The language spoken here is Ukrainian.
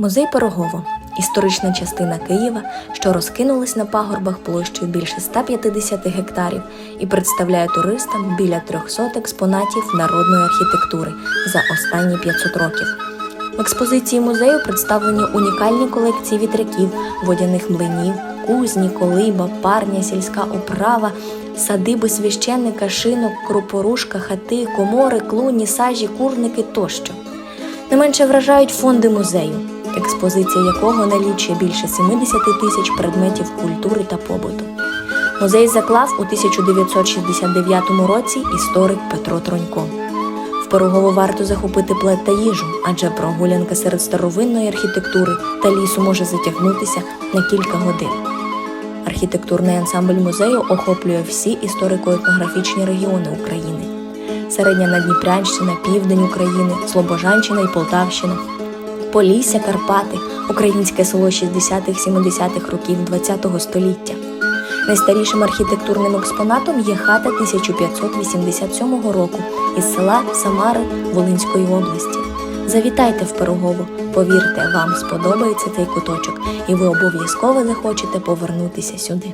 Музей Пирогово історична частина Києва, що розкинулась на пагорбах площею більше 150 гектарів і представляє туристам біля 300 експонатів народної архітектури за останні 500 років. В експозиції музею представлені унікальні колекції вітряків, водяних млинів, кузні, колиба, парня, сільська управа, садиби священника, шинок, крупорушка, хати, комори, клуні, сажі, курники тощо. Не менше вражають фонди музею, експозиція якого налічує більше 70 тисяч предметів культури та побуту. Музей заклав у 1969 році історик Петро Тронько. В Пирогово варто захопити плед та їжу, адже прогулянка серед старовинної архітектури та лісу може затягнутися на кілька годин. Архітектурний ансамбль музею охоплює всі історико-етнографічні регіони України: Середня Надніпрянщина, Південь України, Слобожанщина і Полтавщина, Полісся, Карпати, українське село 60-70-х років ХХ століття. Найстарішим архітектурним експонатом є хата 1587 року із села Самари Волинської області. Завітайте в Пирогово, повірте, вам сподобається цей куточок, і ви обов'язково захочете повернутися сюди.